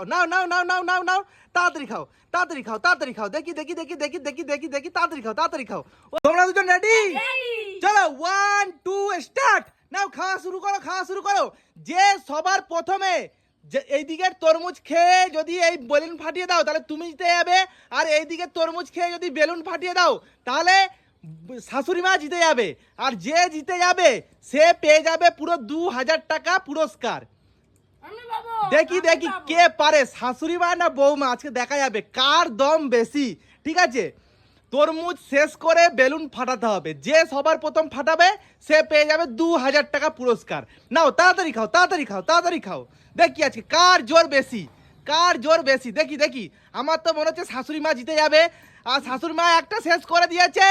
খাও নাও নাও নাও নাও নাও নাও তাড়াতাড়ি খাও তাড়াতাড়ি খাও তাড়াতাড়ি খাও দেখি দেখি দেখি দেখি দেখি দেখি দেখি তাড়াতাড়ি খাও তাড়াতাড়ি খাও। তোমরা দুজন রেডি চলো ওয়ান টু স্টার্ট নাও খাওয়া শুরু করো খাওয়া শুরু করো। যে সবার প্রথমে যে এইদিকে তরমুজ খেয়ে যদি এই বেলুন ফাটিয়ে দাও তাহলে তুমি জিতে যাবে। আর এইদিকে তরমুজ খেয়ে যদি বেলুন ফাটিয়ে দাও তাহলে শাশুড়ি মা জিতে যাবে। আর যে জিতে যাবে সে পেয়ে যাবে পুরো দু হাজার টাকা পুরস্কার। দেখি দেখি কে পারে শাশুড়ি মা না বৌমা আজকে দেখা যাবে। কার দম বেশি? ঠিক আছে? তরমুজ শেষ করে বেলুন ফাটাতে হবে। যে সবার প্রথম ফাটাবে সে পেয়ে যাবে দু হাজার টাকা পুরস্কার। নাও তাড়াতাড়ি খাও তাড়াতাড়ি খাও তাড়াতাড়ি খাও। দেখি আজকে কার জোর বেশি? কার জোর বেশি? দেখি দেখি। আমার তো মনে হচ্ছে শাশুড়ি মা জিতে যাবে। আর শাশুড়ি মা একটা শেষ করে দিয়েছে।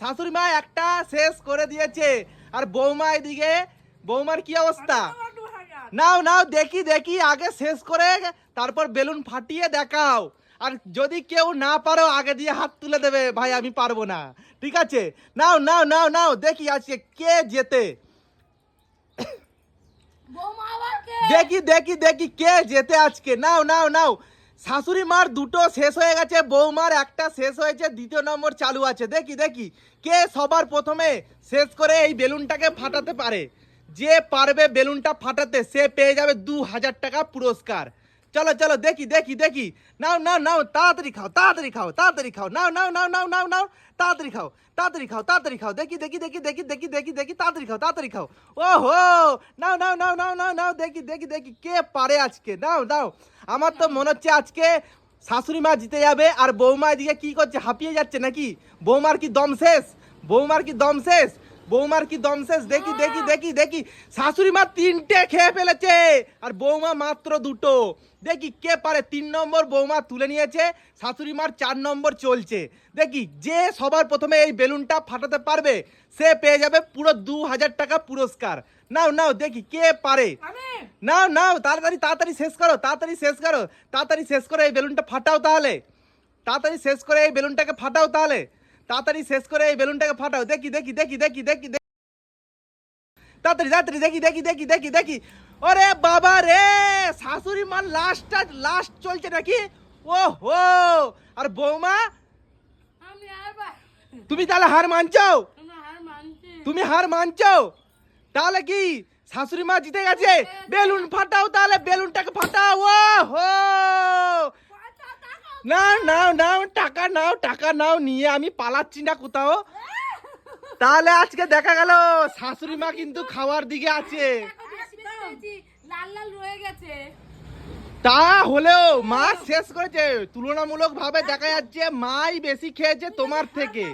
শাশুড়ি মা একটা শেষ করে দিয়েছে। আর বৌমা এদিকে বৌমার কি অবস্থা। নাও নাও দেখি দেখি আগে শেষ করে তারপর বেলুন ফাটিয়ে দেখাও। আর যদি কেউ না পারো আগে দিয়ে হাত তুলে দেবে ভাই আমি পারব না। ঠিক আছে? নাও নাও নাও নাও দেখি আজকে কে জেতে। কে? দেখি দেখি দেখি কে জেতে আজকে। নাও নাও নাও। শাশুড়ি মার দুটো শেষ হয়ে গেছে বৌমার একটা শেষ হয়েছে দ্বিতীয় নম্বর চালু আছে। দেখি দেখি কে সবার প্রথমে শেষ করে এই বেলুনটাকে ফাটাতে পারে? যে পারবে বেলুনটা ফাটাতে সে পেয়ে যাবে দু হাজার টাকা পুরস্কার চলো চলো দেখি দেখি দেখি নাও নাও নাও তাড়াতাড়ি খাও তাড়াতাড়ি খাও তাড়াতাড়ি খাও নাও নাও নাও নাও নাও নাও তাড়াতাড়ি খাও তাড়াতাড়ি খাও তাড়াতাড়ি খাও দেখি দেখি দেখি দেখি দেখি দেখি দেখি তাড়াতাড়ি খাও তাড়াতাড়ি খাও ওহো নাও নাও নাও নাও নাও নাও দেখি দেখি দেখি কে পারে আজকে নাও নাও আমার তো মনে হচ্ছে আজকে শাশুড়ি মা জিতে যাবে আর বৌমা এদিকে কি করছে হাঁপিয়ে যাচ্ছে নাকি বৌমার কি দম শেষ বৌমার কি দম শেষ বৌমার কি দম শেষ? দেখি দেখি দেখি দেখি। শাশুড়ি মা তিনটে খেয়ে ফেলেছে। আর বৌমা মাত্র দুটো। দেখি কে পারে? তিন নম্বর বৌমা তুলে নিয়েছে। শাশুড়ি মার চার নম্বর চলছে। দেখি যে সবার প্রথমে এই বেলুনটা ফাটাতে পারবে সে পেয়ে যাবে পুরো দু হাজার টাকা পুরস্কার। নাও নাও দেখি কে পারে। নাও নাও তাড়াতাড়ি তাড়াতাড়ি শেষ করো তাড়াতাড়ি শেষ করো। তাড়াতাড়ি শেষ করে এই বেলুনটা ফাটাও তাহলে। তাড়াতাড়ি শেষ করে এই বেলুনটাকে ফাটাও তাহলে। তাড়াতাড়ি শেষ করে এই বেলুনটাকে ফাটাও। দেখি দেখি দেখি দেখি দেখি দেখি। তাড়াতাড়ি তাড়াতাড়ি দেখি দেখি দেখি দেখি দেখি। ওরে বাবা রে শাশুড়ি মার লাস্টটা লাস্ট চলছে নাকি? ও হো আর বৌমা তুমি তাহলে হার মানছো? তুমি হার মানছো? তাহলে কি শাশুড়ি মা জিতে গেছে? বেলুন ফাটাও তাহলে বেলুনটাকে ফাটাও। ও টাকা নাও নাও টাকা নাও টাকা নাও, নিয়ে আমি পালাচ্ছি না কোথাও। তাহলে আজকে দেখা গেল, শাশুড়ি মা কিন্তু খাওয়ার দিকে আছে। তা হলেও মা শেষ করেছে তুলনামূলক ভাবে দেখা যাচ্ছে মাই বেশি খেয়েছে তোমার থেকে।